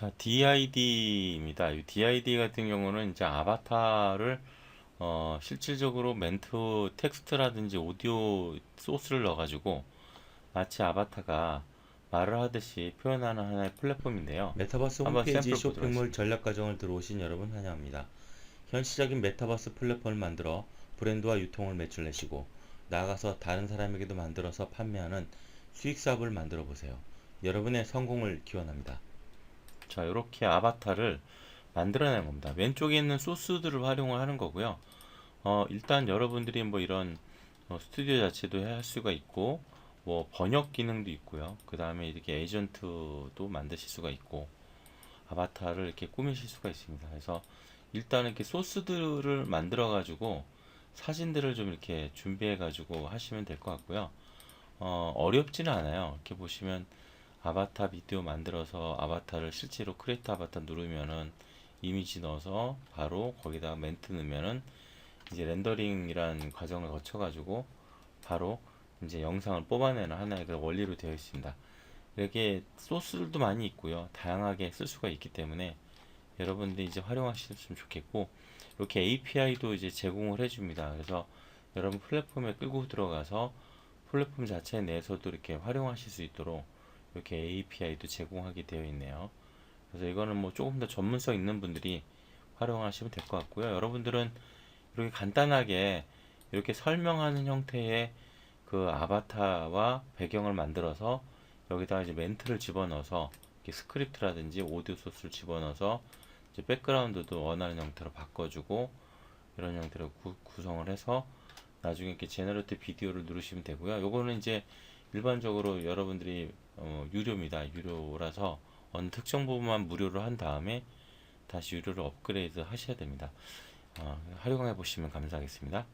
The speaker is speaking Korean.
자, DID입니다. 이 DID 같은 경우는 이제 아바타를 어, 실질적으로 멘트 텍스트라든지 오디오 소스를 넣어가지고 마치 아바타가 말을 하듯이 표현하는 하나의 플랫폼인데요. 메타버스 홈페이지 쇼핑몰. 전략 과정을 들어오신 여러분 환영합니다. 현실적인 메타버스 플랫폼을 만들어 브랜드와 유통을 매출내시고 나아가서 다른 사람에게도 만들어서 판매하는 수익 사업을 만들어 보세요. 여러분의 성공을 기원합니다. 자, 이렇게 아바타를 만들어낸 겁니다. 왼쪽에 있는 소스들을 활용을 하는 거고요. 어, 일단 여러분들이 뭐 이런 어, 스튜디오 자체도 할 수가 있고, 뭐 번역 기능도 있고요. 그 다음에 이렇게 에이전트도 만드실 수가 있고, 아바타를 이렇게 꾸미실 수가 있습니다. 그래서 일단 이렇게 소스들을 만들어 가지고 사진들을 좀 이렇게 준비해 가지고 하시면 될 것 같고요. 어, 어렵지는 않아요. 이렇게 보시면 아바타 비디오 만들어서 아바타를 실제로 크리에이트 아바타 누르면은 이미지 넣어서 바로 거기다가 멘트 넣으면은 이제 렌더링이라는 과정을 거쳐 가지고 바로 이제 영상을 뽑아내는 하나의 그 원리로 되어 있습니다. 이렇게 소스들도 많이 있고요. 다양하게 쓸 수가 있기 때문에 여러분들이 이제 활용하셨으면 좋겠고 이렇게 API도 이제 제공을 해줍니다. 그래서 여러분 플랫폼에 끌고 들어가서 플랫폼 자체 내에서도 이렇게 활용하실 수 있도록 이렇게 API도 제공하게 되어 있네요. 그래서 이거는 뭐 조금 더 전문성 있는 분들이 활용하시면 될 것 같고요. 여러분들은 이렇게 간단하게 이렇게 설명하는 형태의 그 아바타와 배경을 만들어서 여기다가 이제 멘트를 집어넣어서 이렇게 스크립트라든지 오디오 소스를 집어넣어서 이제 백그라운드도 원하는 형태로 바꿔주고 이런 형태로 구, 구성을 해서 나중에 이렇게 제너레이트 비디오를 누르시면 되고요. 요거는 이제 일반적으로 여러분들이 어, 유료입니다. 유료라서 어느 특정 부분만 무료로 한 다음에 다시 유료로 업그레이드 하셔야 됩니다. 어, 활용해 보시면 감사하겠습니다.